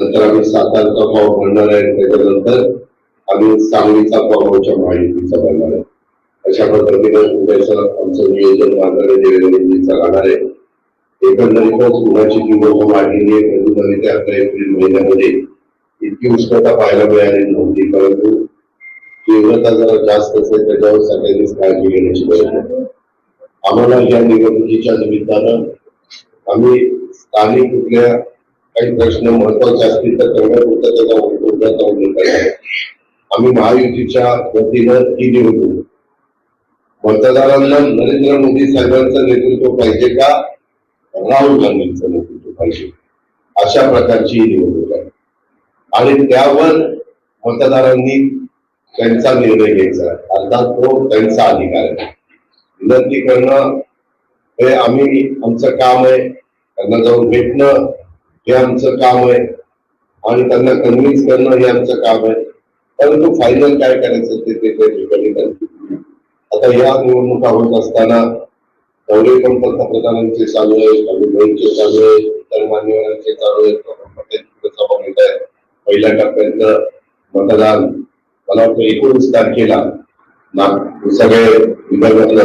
नंतर आम्ही सातारचा फॉर्म भरणार आहे त्याच्यानंतर आम्ही सांगलीचा फॉर्मच्या माहितीचा भरणार आहे. अशा पद्धतीने उद्याचं आमचं नियोजन मार्गाने देवेंद्रजींचा राहणार आहे. एकंदरीतच उन्हाची तीव्रता वाढलेली आहे कधीतरी ते आता एप्रिल महिन्यामध्ये इतकी उष्णता पाहायला मिळाली नव्हती परंतु तीव्रता जरा जास्त असेल त्याच्यावर सगळ्यांनीच काळजी घेण्याची गरज आहे. आम्हाला या निवडणुकीच्या निमित्तानं आम्ही स्थानिक कुठल्या काही प्रश्न महत्त्वाचे असतील तर तेवढ्यापुरतं त्याचा मुद्दा जाऊन आम्ही महायुतीच्या वतीनं ही निवडणूक मतदारांना नरेंद्र मोदी साहेबांचं नेतृत्व पाहिजे का? राहुल गांधींचं नेतृत्व पाहिजे. अशा प्रकारची ही निवडणूक आहे. आणि त्यावर मतदारांनी त्यांचा निर्णय घ्यायचा अर्थात तो त्यांचा अधिकार आहे. विनंती करणं हे आम्ही आमचं काम आहे. त्यांना जाऊन भेटणं हे आमचं काम आहे आणि त्यांना कन्व्हिन्स करणं हे आमचं काम आहे परंतु फायनल काय करायचं ते ते त्या ठिकाणी आता या निवडणुका होत असताना दौरे पण पंतप्रधानांचे चालू आहेत अभिनयचे चालू आहेत इतर मान्यवरांचे चालू आहेत पहिल्या टप्प्यातलं मतदान मला वाटतं एकोणीस तारखेला नाग सगळे विदर्भातल्या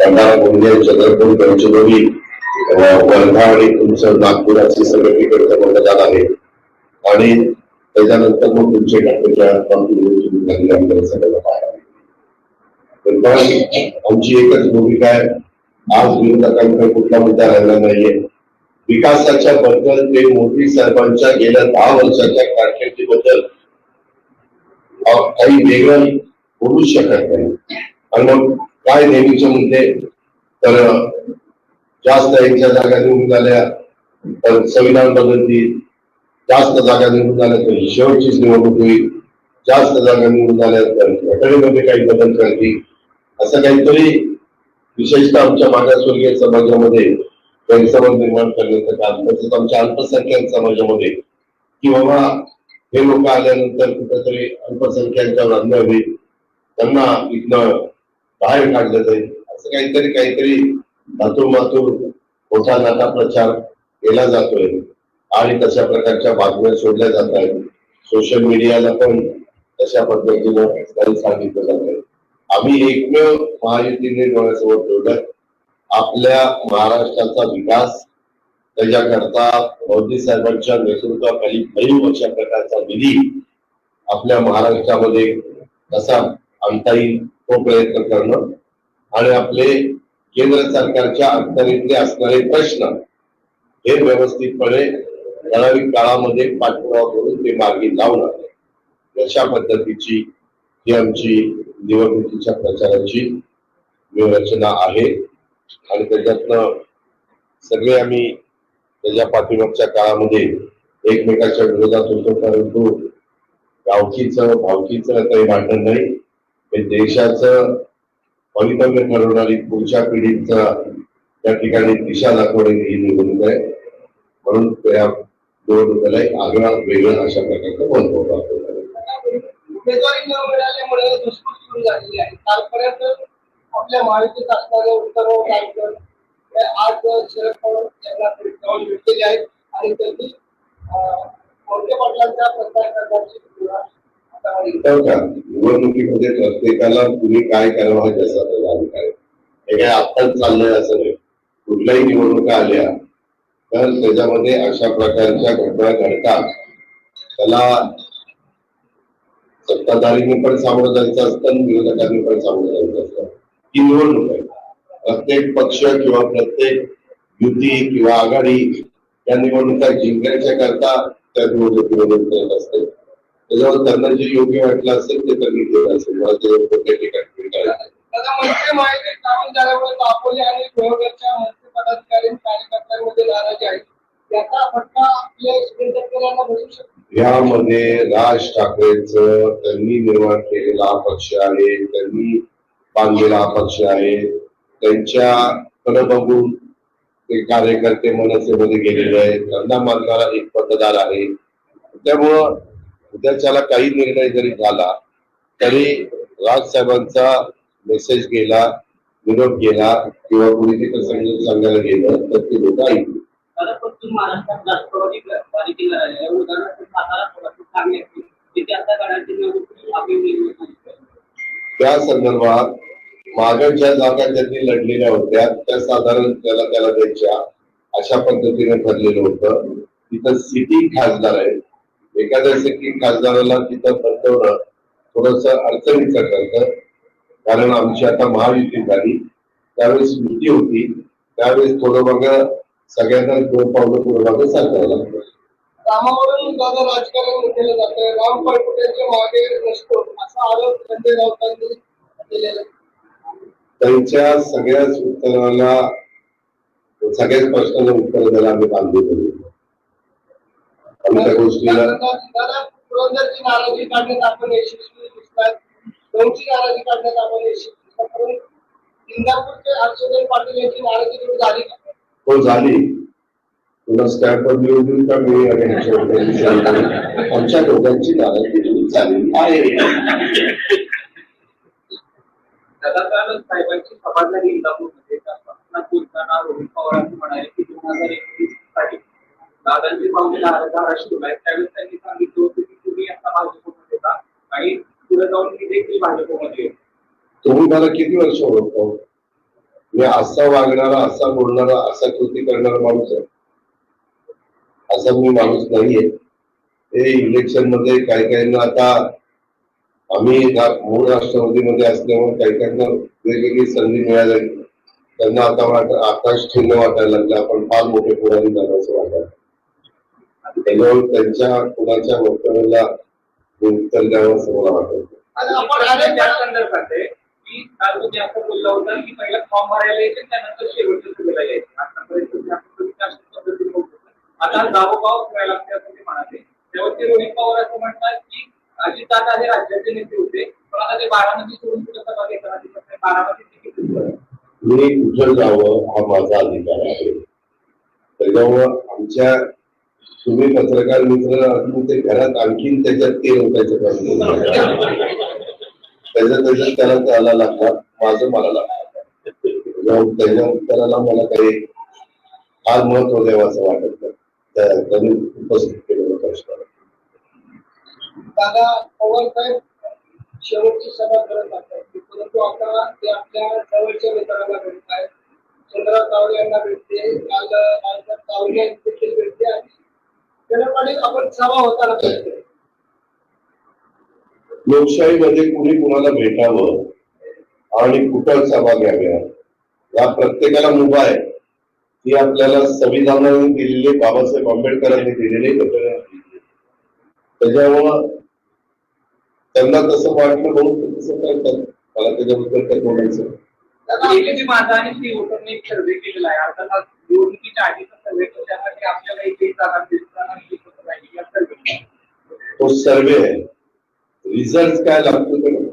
भंडारा गोंदिया चंद्रपूर गडचिरोली वर्धा आणि तुमचं नागपुराची सगळे तिकडचं जात आहे. आणि त्याच्यानंतर मग तुमच्या डॉक्टरच्या सगळ्यांना पाहायला आमची एकच भूमिका आहे आज विरोधकांकडे कुठला मुद्दा राहिला नाहीये. विकासाच्या बद्दल ते मोदी साहेबांच्या गेल्या दहा वर्षाच्या कारकिर्दीबद्दल काही वेगळं बोलू शकत नाही. आणि मग काय नेहमीचे मुद्दे? तर जास्त यांच्या जागा निवडून आल्या तर संविधान बदलतील जास्त जागा निवडून आल्या तर शेवटचीच निवडणूक होईल. जास्त जागा निवडून आल्या तर घटनेमध्ये काही बदल करतील. असं काहीतरी विशेषतः आमच्या मागासवर्गीय समाजामध्ये गैरसमज निर्माण करण्याचं काम तसंच आमच्या अल्पसंख्याक समाजामध्ये की बाबा हे लोक आल्यानंतर कुठेतरी अल्पसंख्याकांवर अन्याय होईल त्यांना इथनं बाहेर काढलं जाईल. असं काहीतरी काहीतरी धातूर मातूर होता प्रचार केला जातोय आणि तशा प्रकारच्या बातम्या सोडल्या जात आहेत. सोशल मीडियाला पण तशा पद्धतीनं काही सांगितलं जात आहे. आम्ही एकमेव महायुतीने डोळ्यासमोर ठेवलं आपल्या महाराष्ट्राचा विकास त्याच्याकरता मोदी साहेबांच्या नेतृत्वाखाली भरीव अशा प्रकारचा निधी आपल्या महाराष्ट्रामध्ये कसा आणता येईल तो प्रयत्न करणं आणि आपले केंद्र सरकारच्या अखत्यारीतले असणारे प्रश्न हे व्यवस्थितपणे ठराविक काळामध्ये पाठपुरावा करून ते मार्गी लावणार अशा पद्धतीची ही आमची निवडणुकीच्या प्रचाराची व्यूहरचना आहे. आणि त्याच्यातनं सगळे आम्ही त्याच्या पाठीमागच्या काळामध्ये एकमेकाच्या विरोधात होतो परंतु गावकीचं भावकीचं काही भांडण नाही. हे देशाचं भवितव्य ठरवणारी पुढच्या पिढीचा त्या ठिकाणी दिशा दाखवणारी ही निवडणूक आहे. म्हणून त्या निवडणुकीला एक आगळा वेगळा अशा प्रकारचं बनतो उमेदवारी न मिळाल्यामुळे झालेली आहे कालपर्यंत आपल्या महायुतीत असणारे उत्तर कार्यक्रम आज शरद पवार यांना जाऊन भेटलेले आहेत. आणि त्यांनी मोठे पाटलांच्या प्रचार करण्याची निवडणुकीमध्ये प्रत्येकाला तुम्ही काय करावं हा त्याला त्याचा अधिकार आहे. हे काय आत्ताच चाललंय असं नाही. कुठल्याही निवडणुका आल्या तर त्याच्यामध्ये अशा प्रकारच्या घटना घडतात. त्याला सत्ताधारीने पण सामोरं जायचं असतं आणि विरोधकांनी पण सामोरं जायचं असतं. ही निवडणूक आहे. प्रत्येक पक्ष किंवा प्रत्येक युती किंवा आघाडी या निवडणुका जिंकण्याच्या करता त्या निवडणुकीमध्ये करत असते. त्याच्यावर त्यांना जे योग्य वाटलं असेल ते त्यांनी केलं असेल. मला ते ठिकाणी मंत्री माहिती काढून झाल्यामुळे दापोली आणि देवगडच्या मंत्री पदाधिकारी आणि कार्यकर्त्यांमध्ये नाराजी आहे. याचा फटका आपले सुनील तटकरे यांना बसू शकतो. यामध्ये राज ठाकरेंचं त्यांनी निर्माण केलेला पक्ष आहे त्यांनी बांधलेला पक्ष आहे. त्यांच्याकडे बघून ते कार्यकर्ते मनसेमध्ये गेलेले आहेत. त्यांना मानणारा एक मतदार आहे. त्यामुळं उद्याच्याला काही निर्णय जरी झाला तरी राज साहेबांचा मेसेज गेला निरोप गेला किंवा कुणी तिथं समजून सांगायला गेलं तर ते लोक आहे. त्या संदर्भात मागे ज्या जागा त्यांनी लढलेल्या होत्या. त्या साधारण त्याला त्याला द्यायच्या अशा पद्धतीने ठरलेलं होतं. तिथं सिटी खासदार आहे एखाद्या खासदाराला तिथं बसवणं थोडस अडचणीचं ठरतं. कारण आमची आता महायुती झाली. त्यावेळेस युती होती. त्यावेळेस थोडं मग सगळ्यांना दोन पावलं मागे दादा राजकारण केलं जातं. राम मागे नसतो. असा आरोप संजय राऊतांनी केलेला. आहे. त्यांच्या सगळ्याच उत्तराला सगळ्याच प्रश्नाला उत्तर द्यायला आम्ही बांधले त्या गोष्टीला पुरंदरची नाराजी काढण्यात आपण यशस्वी दिसतात नाराजी काढण्यात आपण यशस्वी दिसतात. परंतु इंदापूरचे हर्षवर्धन पाटील यांची नाराजी दूर झाली? का तो झाली तुला स्टॅम्पवर देऊ का मी आणि ह्याच्यावर आमच्या दोघांची नाराजी दूर झाली? आहे सदानंद साहेबांची सभा झाली इंदापूरमध्ये बोलताना रोहित पवारांनी म्हणाले की दोन हजार एकवीस दादांची पावले धाराशिव आहेत त्यावेळेस त्यांनी सांगितलं होतं की तुम्ही आता भाजपमध्ये येता आणि पुढे जाऊन मी देखील भाजपमध्ये तुम्ही मला किती वर्ष ओळखतो? मी असा वागणारा असा बोलणारा असा कृती करणारा माणूस आहे. असा मी माणूस नाहीये. ते इलेक्शनमध्ये काही काहींना आता आम्ही रा- मूळ राष्ट्रवादीमध्ये असल्यामुळे काही काहींना वेगवेगळी संधी मिळाली. त्यांना आता वाट आकाश ठिन्न वाटायला लागलं. आपण फार मोठे पुढारी झाल्याचं वाटायला त्याच्यावर त्यांच्या कुणाच्या वक्तव्याला उत्तर द्यावं असं मला वाटत की काल तुम्ही असं बोलला होता की पहिला फॉर्म भरायला यायचे त्यानंतर शेवटच्या यायचे आतापर्यंत तुम्ही बोलत. आता लागते असं ते म्हणाले तेव्हा ते रोहित पवार असं म्हणतात की अजितदादा हे राज्याचे नेते होते पण आता ते बारामती सोडून कुठं सभा घेताना दिसत नाही बारामती तिकीट दिसतं. मी कुठं जावं हा माझा अधिकार आहे त्याच्यामुळं आमच्या तुम्ही पत्रकार मित्र ते घरात आणखीन त्याच्यात ते होतायचं प्रश्न त्याच्यात त्याच्यात त्याला त्याला लागणार माझं मला लागणार. त्याच्या उत्तराला मला काही फार महत्त्व द्यावं असं वाटत त्यांनी उपस्थित केलेला प्रश्न. दादा पवार साहेब शेवटची सभा करत असतात परंतु आता ते आपल्या जवळच्या मित्रांना भेटत आहेत चंद्रराव तावडे यांना भेटते काल राजनाथ तावडे यांची देखील भेटते आणि त्यांना आपण सभा होताना लोकशाहीमध्ये कुणी कुणाला भेटावं आणि कुठं सभा घ्याव्या या प्रत्येकाला मुभा आहे. ती आपल्याला संविधानाने दिलेली बाबासाहेब आंबेडकरांनी दिलेली घटना त्याच्यामुळं त्यांना तसं वाटलं म्हणून तसं करतात मला त्याच्याबद्दल काही बोलायचं नाही. दादा ABP माझा आणि सी वोटरने एक सर्वे केलेला आहे अर्थात निवडणुकीच्या आधीचा सर्वे त्यासाठी आपल्याला एकही जागा दिसताना दिसत नाही या सर्वे तो सर्वे आहे रिझल्ट काय लागतो ते बघा.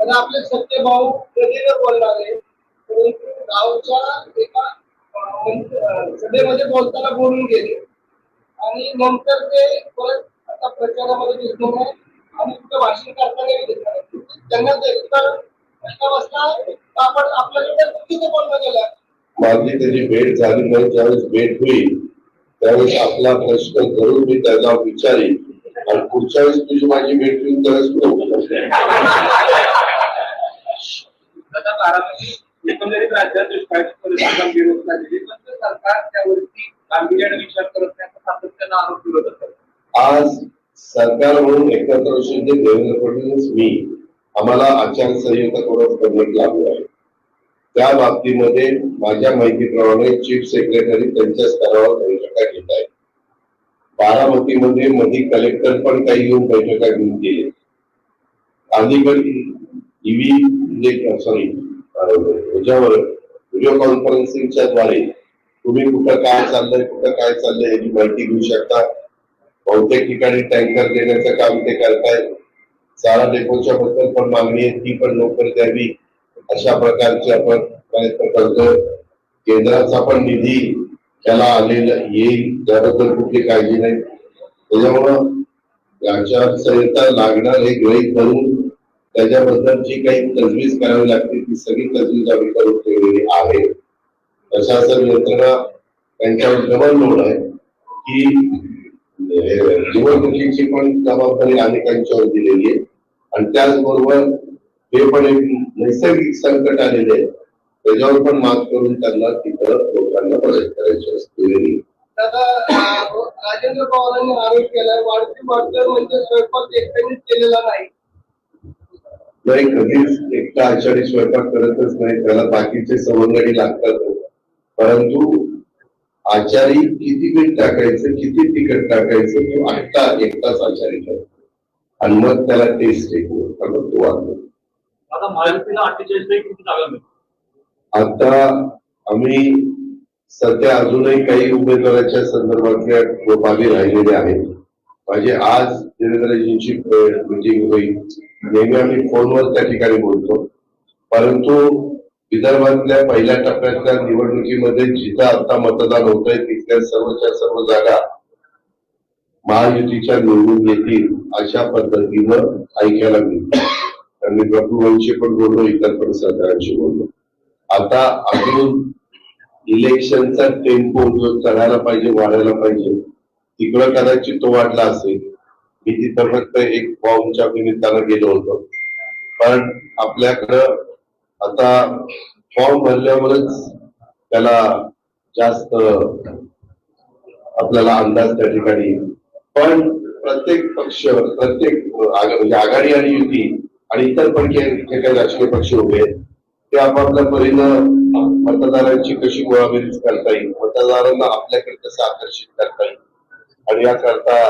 आणि आपले सत्य भाऊ कधी न बोलणारे परंतु गावच्या एका अं, मंच- अं, सभेमध्ये बोलताना बोलून गेले आणि नंतर ते परत आता प्रचारामध्ये दिसलो नाही आणि कुठं भाषण करताना दिसणार नाही. त्यांना ते उत्तर माझी त्याची भेट झाली नाही ज्यावेळेस भेट होईल त्यावेळेस आपला प्रश्न जरूर मी त्याला विचारीन. आणि पुढच्या वेळेस तुझी माझी भेट होईल त्यावेळेस तुला एकंदरीत राज्यात दुष्काळाची परिस्थिती गंभीर होत चाललेली आहे. पण सरकार त्यावरती गांभीर्याने विचार करत नाही असा सातत्यानं आरोप विरोध असतात आज सरकार म्हणून एकनाथ शिंदे देवेंद्र फडणवीस मी आम्हाला आचारसंहिता करून करण्यात लागू आहे? त्या बाबतीमध्ये माझ्या माहितीप्रमाणे चीफ सेक्रेटरी त्यांच्या स्तरावर बैठका घेत आहेत. बारामतीमध्ये मधी कलेक्टर पण काही येऊन बैठका घेऊन गेले. अलीकडे ईव्ही म्हणजे सॉरी ह्याच्यावर व्हिडिओ कॉन्फरन्सिंगच्या द्वारे तुम्ही कुठं काय चाललंय कुठं काय चाललंय याची माहिती घेऊ शकता. बहुतेक ठिकाणी टँकर देण्याचं काम ते करतायत. सारा डेपोच्या बद्दल पण मागणी आहे ती पण लवकर द्यावी. अशा प्रकारचे आपण प्रयत्न करतो केंद्राचा पण निधी त्याला आलेला येईल त्याबद्दल कुठली काळजी नाही. त्याच्यामुळं आचारसंहिता लागणार हे गृहित धरून त्याच्याबद्दलची काही तजवीज करावी लागते ती सगळी तजवीज आम्ही करून ठेवलेली आहे. प्रशासन यंत्रणा त्यांच्यावर डबल लोड आहे की निवडणुकीची पण जबाबदारी अनेकांच्यावर दिलेली आहे. आणि त्याचबरोबर हे पण एक नैसर्गिक संकट आलेले आहे. त्याच्यावर पण मात करून त्यांना तिथं लोकांना मदत करायची असते. राजेंद्र पवारांनी आरोप केलाय वाढती वाढतं म्हणजे स्वयंपाक एकट्यानेच केलेला नाही. नाही कधीच एकटा आषाढी स्वयंपाक करतच नाही. त्याला बाकीचे सवंगडी लागतात. परंतु आचारी किती मीठ टाकायचं किती तिखट टाकायचं तो एकटा एकटाच आचारी ठरतो आणि मग त्याला टेस्ट वाढतो. आता आम्ही सध्या अजूनही काही उमेदवाराच्या संदर्भातल्या बाबी राहिलेल्या आहेत. माझे आज देवेंद्रजींची मीटिंग होईल. नेहमी आम्ही फोनवर त्या ठिकाणी बोलतो. परंतु विदर्भातल्या पहिल्या टप्प्यातल्या निवडणुकीमध्ये जिथं आता मतदान होत आहे तिथल्या सर्वच्या सर्व जागा महायुतीच्या निवडून येतील अशा पद्धतीनं ऐकायला मिळतं आणि प्रभूवंशी पण बोललो इतर पण सरकारांशी बोललो. आता अजून इलेक्शनचा टेम्पो जो चढायला पाहिजे वाढायला पाहिजे तिकडं कदाचित तो वाढला असेल. मी तिथं फक्त एक फॉर्मच्या निमित्तानं गेलो होतो. पण आपल्याकडं आता फॉर्म भरल्यावरच त्याला जास्त आपल्याला अंदाज त्या ठिकाणी पण प्रत्येक पक्ष प्रत्येक म्हणजे आघाडी आणि युती आणि इतर पण जे काही राजकीय पक्ष उभे आहेत ते आपापल्या परीनं मतदारांची कशी गोळाबेरीज करता येईल मतदारांना आपल्याकडे कसं आकर्षित करता येईल आणि याकरता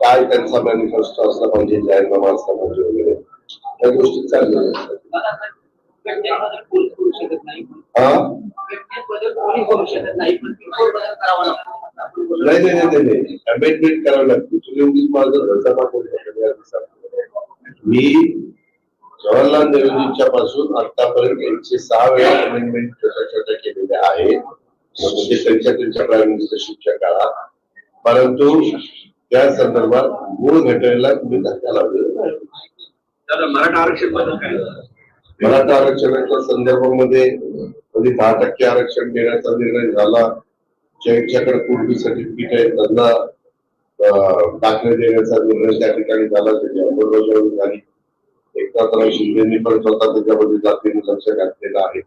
काय त्यांचा मॅनिफेस्टो असला पाहिजे जाहीरनामा असला पाहिजे वगैरे त्या गोष्टी चालल्या नाही नाही नाही अमेंडमेंट करावी लागते तुम्ही उगीच माझं रचना मी जवाहरलाल नेहरूजींच्या पासून आतापर्यंत एकशे सहा वेळा अमेंडमेंट छोट्या छोट्या केलेल्या आहेत म्हणजे त्यांच्या त्यांच्या प्राईम मिनिस्टरशिपच्या काळात परंतु त्या संदर्भात मूळ घटनेला तुम्ही धक्का लावलेला नाही. मराठा आरक्षण मराठा आरक्षणाच्या संदर्भामध्ये कधी दहा टक्के आरक्षण देण्याचा निर्णय झाला ज्यांच्याकडे पूर्वी सर्टिफिकेट आहे त्यांना दाखले देण्याचा निर्णय त्या ठिकाणी झाला त्याची अंमलबजावणी झाली. एकनाथराव शिंदेनी पण स्वतः त्याच्यामध्ये जातीने लक्ष घातलेलं आहे.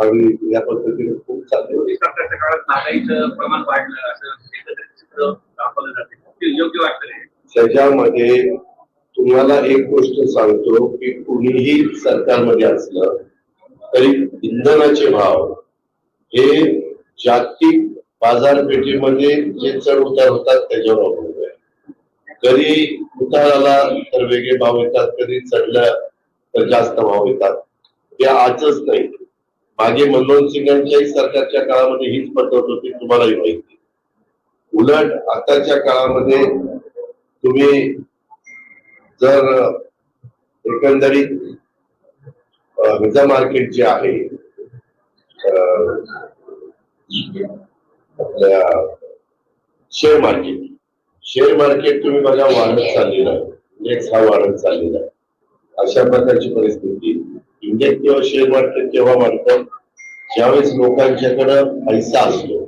आणि या पद्धतीने खूप चालले महागाईचं प्रमाण वाढलं असं एकत्रित चित्र दाखवलं जाते. ते योग्य वाटतं त्याच्यामध्ये तुम्हाला एक गोष्ट सांगतो की कुणीही सरकारमध्ये असलं तरी इंधनाचे भाव हे जागतिक बाजारपेठेमध्ये जे चढ उतार होतात त्याच्यावर अवलंबून आहे. कधी उतार आला तर वेगळे भाव येतात कधी चढला तर जास्त भाव येतात. ते आजच नाही. मागे मनमोहन सिंगांच्याही सरकारच्या काळामध्ये हीच पद्धत होती तुम्हालाही माहिती. उलट आताच्या काळामध्ये तुम्ही जर एकंदरीत विजा मार्केट जे आहे आपल्या शेअर मार्केट शेअर मार्केट तुम्ही बघा वाढत चाललेलं आहे. इंडेक्स हा वाढत चाललेला आहे. अशा प्रकारची परिस्थिती इंडेक्स किंवा शेअर मार्केट केव्हा वाढतं? ज्यावेळेस लोकांच्याकडं पैसा असतो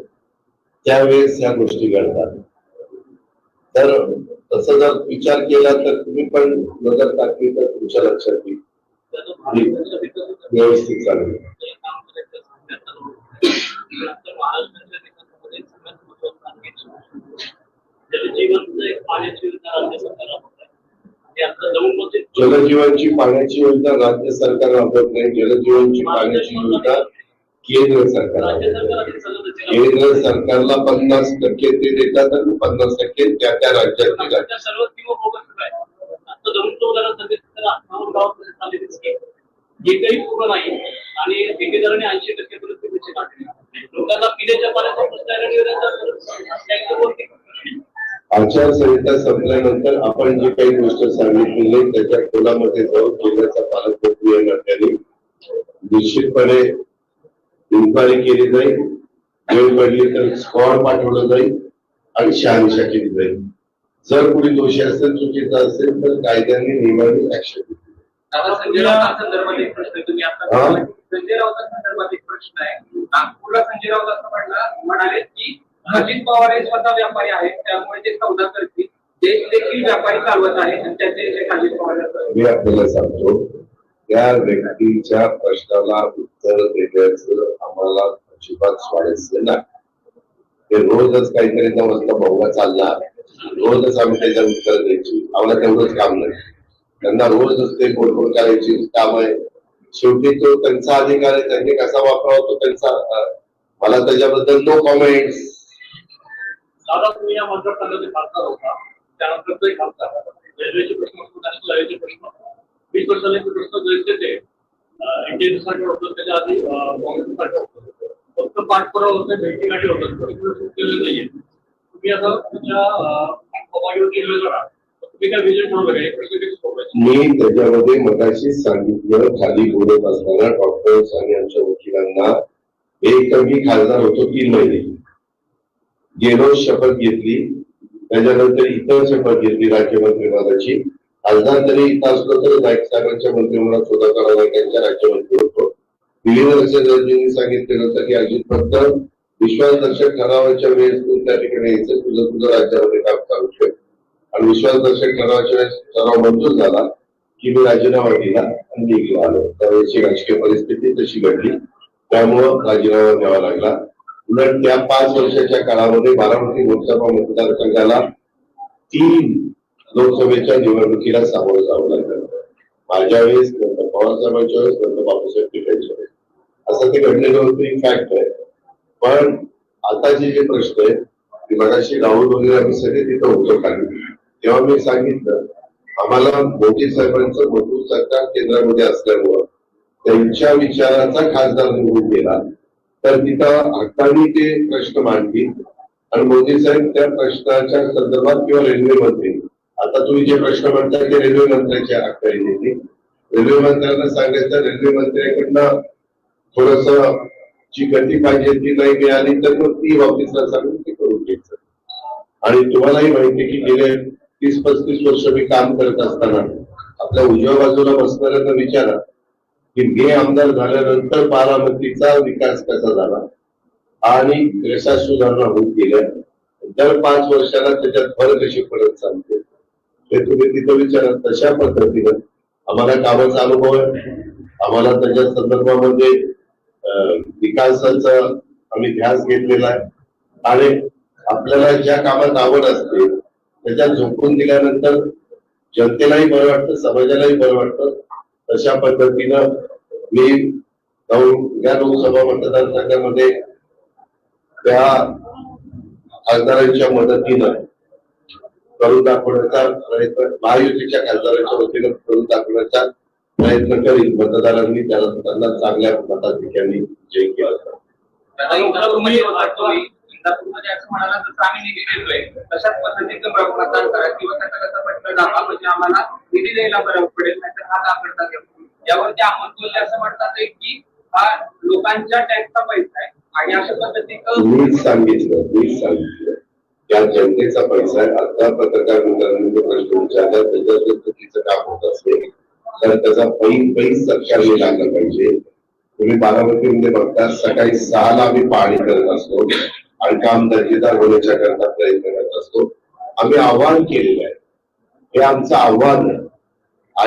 त्यावेळेस ह्या गोष्टी घडतात. तर तसं जर विचार केला तर तुम्ही पण नज़र टाकली तर तुमच्या लक्षात येईल. व्यवस्थित चालेल. जलजीवनची पाण्याची योजना राज्य सरकार राबवत नाही. जलजीवनची पाण्याची योजना केंद्र सरकार केंद्र सरकारला पन्नास टक्के ते देतात आणि पन्नास टक्के त्या त्या राज्यात स्कीम एकही पूर्ण नाही आणि ठेकेदाराने ऐंशी टक्के पर्यंत पैसे काढले लोकांना पिण्याच्या पाण्याचा प्रश्न आचारसंहिता संपल्यानंतर आपण जी काही गोष्ट सांगितलेली त्याच्या खोलामध्ये जाऊन केंद्राचा पालकमंत्री या नात्याने निश्चितपणे इन्क्वायरी केली जाईल वेळ पडली तर स्क्वॉड पाठवलं जाईल आणि शहानिशा केली जाईल जर कोणी दोषी असेल चुकीचा असेल तर कायद्याने नियमाने ऍक्शन संजय एक प्रश्न. तुम्ही आता राऊतांसंदर्भात एक प्रश्न आहे नागपूरला संजय राऊत असं म्हणला म्हणाले की अजित पवार हे स्वतः व्यापारी आहेत त्यामुळे ते सौदा करतील देश देखील व्यापारी चालवत आहे आणि त्याचे अजित पवार आहेत. मी आपल्याला सांगतो त्या व्यक्तीच्या प्रश्नाला उत्तर देण्याचं आम्हाला अजिबात स्वारस्य नाही. ते रोजच काहीतरी नऊ वाजता बहुवा चालला रोजच आम्ही त्याच्या उत्तर द्यायची. आम्हाला तेवढंच काम नाही. त्यांना रोजच ते बोलबोल करायची. काम आहे शेवटी तो त्यांचा अधिकार आहे. त्यांनी कसा वापरावा तो त्यांचा मला त्याच्याबद्दल नो कॉमेंट दादा तुम्ही या मतदारसंघाचे खासदार होता. त्यानंतर ते खासदार रेल्वेचे प्रश्न नॅशनल हायवेचे प्रश्न वीस वर्षाला ते प्रश्न जैसे ते एनडीए साठी होतं त्याच्या आधी काँग्रेससाठी होतं. फक्त पाठपुरावा होते भेटीगाठी होतात प्रश्न नाहीये. तुम्ही आता तुमच्या अं, केलं करा मी त्याच्यामध्ये मगाशी सांगितलं खाली बोलत असताना डॉक्टर्स आणि आमच्या वकिलांना एक तर मी खासदार होतो तीन महिने गेलो शपथ घेतली. त्याच्यानंतर इतर शपथ घेतली राज्यमंत्री पदाची खासदार जरी इथं असलो तरी नाईक साहेबांच्या मंत्रिमंडळात सुद्धा नाईक यांच्या राज्यमंत्री होतो. विविध लक्षांनी सांगितलेलं होतं की अजित फक्त विश्वासदर्शक ठरावाच्या वेळेस तू त्या ठिकाणी यायचं तुझं तुझं राज्यामध्ये काम चालू ठेव. आणि विश्वासदर्शक ठरावाच्या वेळेस ठराव मंजूर झाला की मी राजीनामा दिला आणि निघलो आलो. त्यावेळेची राजकीय परिस्थिती तशी घडली. त्यामुळं राजीनामा द्यावा लागला. उलट त्या पाच वर्षाच्या काळामध्ये बारामती लोकसभा मतदारसंघाला तीन लोकसभेच्या निवडणुकीला सामोरं जावं लागलं. माझ्या वेळेस नंतर पवारसाहेबांच्या वेळेस नंतर बापूसाहेब टिकायच्या वेळेस असं ते घडलेलं होतं एक फॅक्ट आहे. पण आताचे जे प्रश्न आहेत ते मगाशी राहुल वगैरे आम्ही सगळे तिथं उत्तर खाली तेव्हा मी सांगितलं आम्हाला मोदी साहेबांचं मजबूत सरकार केंद्रामध्ये असल्यामुळं त्यांच्या विचाराचा खासदार निवडून गेला. तर तिथं हक्कानी ते प्रश्न मांडतील. आणि मोदी साहेब त्या प्रश्नाच्या संदर्भात किंवा रेल्वेमध्ये आता तुम्ही जे प्रश्न म्हणता ते रेल्वे मंत्र्यांची हक्काने देतील रेल्वे मंत्र्यांना सांगायचं रेल्वे मंत्र्यांकडनं थोडस जी गती पाहिजे ती नाही मिळाली तर मग ती ऑफिसला सांगून ते करून घ्यायचं. आणि तुम्हालाही माहिती की गेले तीस पस्तीस वर्ष मी काम करत असताना आपल्या उजव्या बाजूला बसणाऱ्यांना विचारा की मी आमदार झाल्यानंतर बारामतीचा विकास कसा झाला? आणि कशा सुधारणा होत गेल्या दर पाच वर्षाला त्याच्यात भर कशी पडत चालते. ते तुम्ही तिथं विचारा तशा पद्धतीनं आम्हाला कामाचा अनुभव आहे. आम्हाला त्याच्या संदर्भामध्ये अं, विकासाचा आम्ही ध्यास घेतलेला आहे. आणि आपल्याला ज्या कामात आवड असते त्याच्यात झोपून दिल्यानंतर जनतेलाही बरं वाटतं समाजालाही बरं वाटतं. तशा पद्धतीनं मी जाऊन या लोकसभा मतदारसंघामध्ये त्या खासदारांच्या मदतीनं करून दाखवण्याचा प्रयत्न महायुतीच्या खासदारांच्या वतीनं करून दाखवण्याचा प्रयत्न करील मतदारांनी त्याला त्यांना चांगल्या मताधिक्यांनी जय केला. इंदापूरमध्ये होता असं म्हणाला जसं आम्ही निधी देतोय. तशाच पद्धतीचं प्र- मतदान करा किंवा त्याचा कसा प्रश्न दाखवा म्हणजे आम्हाला निधी द्यायला बरं पडेल नाहीतर हा का करतात यावरती बोलले असं म्हणतात की हा लोकांच्या टॅक्सचा पैसा आहे. आणि अशा पद्धतीचं सांगितलं सांगितलं. त्या जनतेचा पैसा आता पत्रकार मित्रांनी जो प्रश्न विचारला त्याच्यात जर चुकीचं काम होत असेल तर त्याचा पैन पैस सरकारने लागला पाहिजे. तुम्ही बारामतीमध्ये बघता सकाळी सहाला आम्ही पाहणी करत असतो आणि काम दर्जेदार होण्याच्या करता प्रयत्न करत असतो. आम्ही आव्हान केलेलं आहे. हे आमचं आव्हान आहे.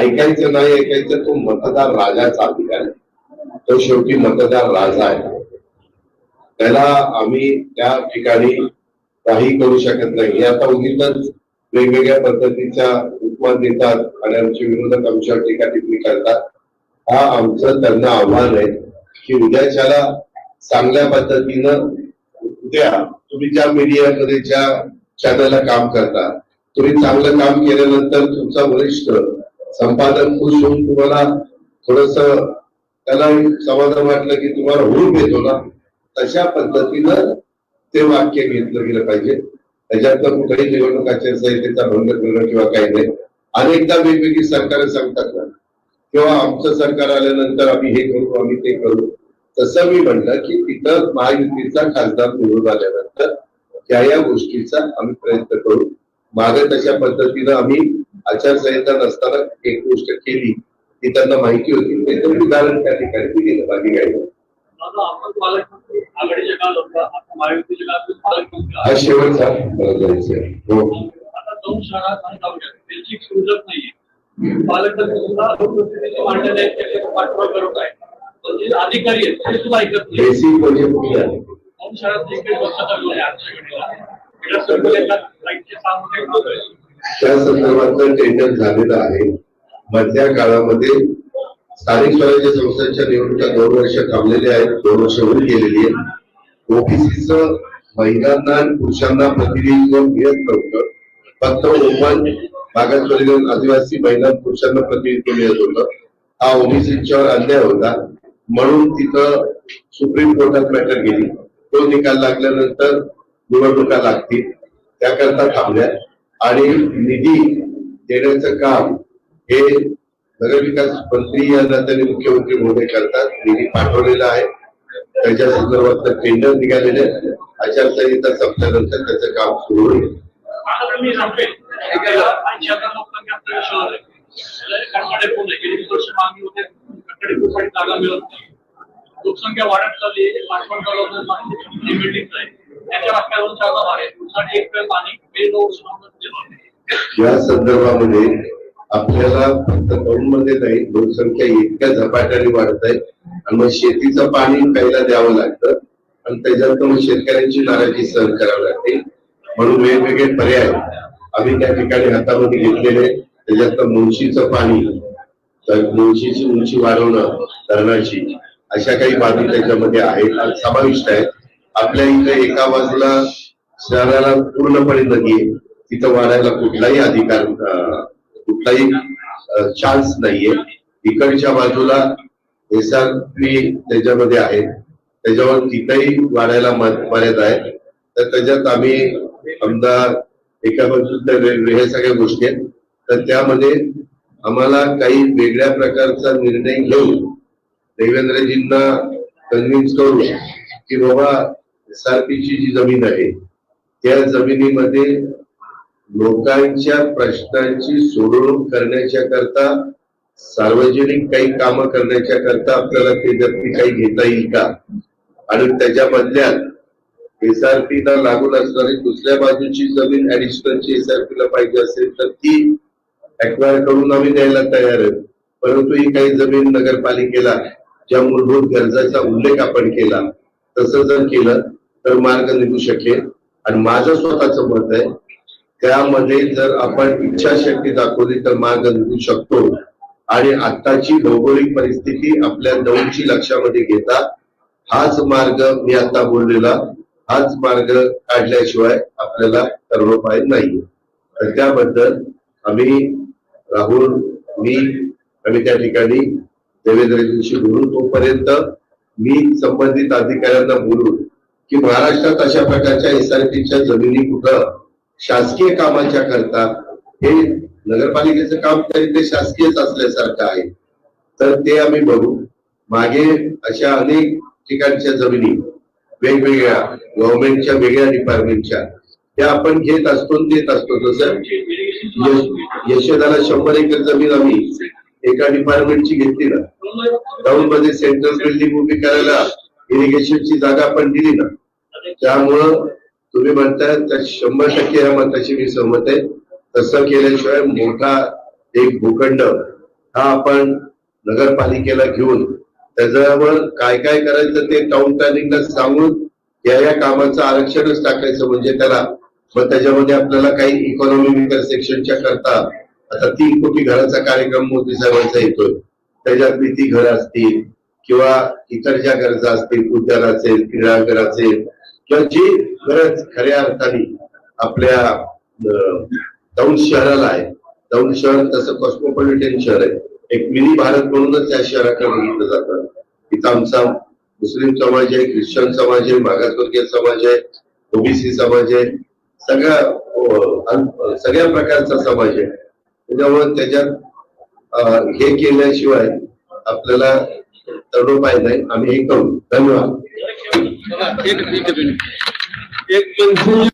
ऐकायचं नाही ऐकायचं तो मतदार राजाचा अधिकार आहे. तो शेवटी मतदार राजा आहे. त्याला आम्ही त्या ठिकाणी काही करू शकत नाही. हे आता उगीच वेगवेगळ्या पद्धतीच्या उपमा देतात आणि आमचे विरोधक आमच्यावर टीका टिप्पणी करतात. हा आमचं त्यांना आव्हान आहे की उद्याच्याला चांगल्या पद्धतीनं उद्या तुम्ही ज्या मीडियामध्ये ज्या चॅनलला काम करता तुम्ही चांगलं काम केल्यानंतर तुमचा वरिष्ठ संपादक खुश होऊन तुम्हाला थोडस त्याला समाधान वाटलं की तुम्हाला होऊन येतो ना तशा पद्धतीनं ते वाक्य घेतलं गेलं पाहिजे. त्याच्यानंतर कुठेही निवडणूक आचारसंहितेचा भंग करणं किंवा काही नाही. अनेकदा वेगवेगळी सरकार सांगतात ना किंवा आमचं सरकार आल्यानंतर आम्ही हे करू आम्ही ते करू. तसं मी म्हणलं की तिथं महायुतीचा खासदार निवडून आल्यानंतर त्या या गोष्टीचा आम्ही प्रयत्न करू. मागे तशा पद्धतीनं आम्ही आचारसंहिता नसताना एक गोष्ट केली ती त्यांना माहिती होती. ते तर उदाहरण त्या ठिकाणी दिलं बाकी काही हा. शेवटचा मला जायचं आहे. हो. अधिकारी आहेत ते सुद्धा ऐकत नाही. बेसिक म्हणजे आहे? दोन शहरात स्वच्छता त्या संदर्भातलं टेंडर झालेलं आहे. मधल्या काळामध्ये स्थानिक स्वराज्य संस्थांच्या निवडणुका दोन वर्ष थांबलेल्या आहेत दोन वर्ष होऊन गेलेली आहे ओबीसीच महिलांना आणि पुरुषांना प्रतिनिधित्व मिळत नव्हतं. फक्त ओपन मागासवर्गीय आदिवासी महिला पुरुषांना प्रतिनिधित्व मिळत होतं. हा ओबीसीच्यावर अन्याय होता. म्हणून तिथं सुप्रीम कोर्टात मॅटर गेली तो निकाल लागल्यानंतर निवडणुका लागतील त्याकरता थांबल्या. आणि निधी देण्याचं काम हे नगरविकास मंत्री या नात्याने मुख्यमंत्री महोदय करतात. निधी पाठवलेला आहे. त्याच्या संदर्भात टेंडर निघालेले आचारसंहिता संपल्यानंतर त्याचं काम सुरू होईल. लोकसंख्या वर्ष होते मिळत नाही लोकसंख्या वाढत चालली आहे पाठवण आहे त्याच्या या संदर्भामध्ये आपल्याला फक्त मध्ये नाही लोकसंख्या इतक्या झपाट्याने वाढत आहे आणि मग शेतीचं पाणी प्यायला द्यावं लागतं. आणि त्याच्यात मग शेतकऱ्यांची नाराजी सहन करावी लागते. म्हणून वेगवेगळे पर्याय आम्ही त्या ठिकाणी हातामध्ये घेतलेले त्याच्यात मुळशीचं पाणी तर मुळशीची उंची वाढवणं धरणाची अशा काही बाबी त्याच्यामध्ये आहेत समाविष्ट आहेत. आपल्या इथे एका बाजूला शहराला पूर्णपणे नदी आहे. तिथं वाढायला कुठलाही अधिकार कुठलाही चान्स नाहीये. इकडच्या बाजूला एस आर पी त्याच्यामध्ये आहे. त्याच्यावर तिथंही वाढायला मर्यादा आहे. तर त्याच्यात आम्ही आमदार एका बाजूला रेल्वे हे सगळ्या गोष्टी आहेत. तर त्यामध्ये आम्हाला काही वेगळ्या प्रकारचा निर्णय घेऊन देवेंद्रजींना कन्व्हिन्स करू की बाबा एसआरपीची जी जमीन आहे त्या जमिनीमध्ये लोकांच्या प्रश्नांची सोडवणूक करण्याच्या करता सार्वजनिक काही काम करण्याच्या करता आपल्याला त्याच्यातली काही घेता येईल का? आणि त्याच्या बदल्यात एसआरपी ला लागून असणारी दुसऱ्या बाजूची जमीन ऍडिशनलची एसआरपी ला पाहिजे असेल तर ती अक्वायर करून आम्ही द्यायला तयार आहे. परंतु ही काही जमीन नगरपालिकेला ज्या मूलभूत गरजाचा उल्लेख आपण केला तसं जर केलं तर मार्ग निघू शकेल. आणि माझं स्वतःच मत आहे त्यामध्ये जर आपण इच्छाशक्ती दाखवली तर मार्ग निघू शकतो. आणि आत्ताची भौगोलिक परिस्थिती आपल्या दौडची लक्षामध्ये घेता हाच मार्ग मी आता बोललेला. हाच मार्ग काढल्याशिवाय आपल्याला सर्वोपाय नाही तर त्याबद्दल आम्ही राहुल मी आम्ही त्या ठिकाणी देवेंद्रजींशी बोलून तोपर्यंत मी संबंधित अधिकाऱ्यांना बोलून की महाराष्ट्रात अशा प्रकारच्या एसआरटीच्या जमिनी कुठं? शासकीय कामाच्या करता हे नगरपालिकेचं काम तरी ते शासकीयच असल्यासारखं आहे. तर ते आम्ही बघू. मागे अशा अनेक ठिकाणच्या जमिनी वेगवेगळ्या गव्हर्नमेंटच्या वेगळ्या डिपार्टमेंटच्या त्या आपण घेत असतो देत असतो. जसं यशोदाला शंभर एकर जमीन आम्ही एका डिपार्टमेंटची घेतली ना टाउनमध्ये सेंट्रल बिल्डिंग उभी करायला इरिगेशनची जागा आपण दिली ना त्यामुळं तुम्ही म्हणताय तर शंभर टक्के या मताशी मी सहमत आहे. तसं केल्याशिवाय मोठा एक भूखंड हा आपण नगरपालिकेला घेऊन त्याच्यावर काय काय करायचं ते टाउन प्लॅनिंगला सांगून या या कामाचं आरक्षणच टाकायचं म्हणजे त्याला. मग त्याच्यामध्ये आपल्याला काही इकॉनॉमिकल सेक्शनच्या करता आता तीन कोटी घराचा कार्यक्रम मोदी साहेबांचा येतोय. त्याच्यातली ती घरं असतील किंवा इतर ज्या गरजा असतील उद्यान असेल क्रीडांगण असेल किंवा जी खरंच खऱ्या अर्थाने आपल्या दौंड शहराला आहे. दौंड शहर तसं कॉस्मोपॉलिटन शहर आहे. एक मिनी भारत म्हणूनच या शहराकडे बघितलं जातं. इथं आमचा मुस्लिम समाज आहे ख्रिश्चन समाज आहे मागासवर्गीय समाज आहे ओबीसी समाज आहे. सगळ्या सगळ्या प्रकारचा समाज आहे. त्याच्यामुळे त्याच्यात हे केल्याशिवाय आपल्याला तडोपाय नाही. आम्ही हे करू. धन्यवाद. एक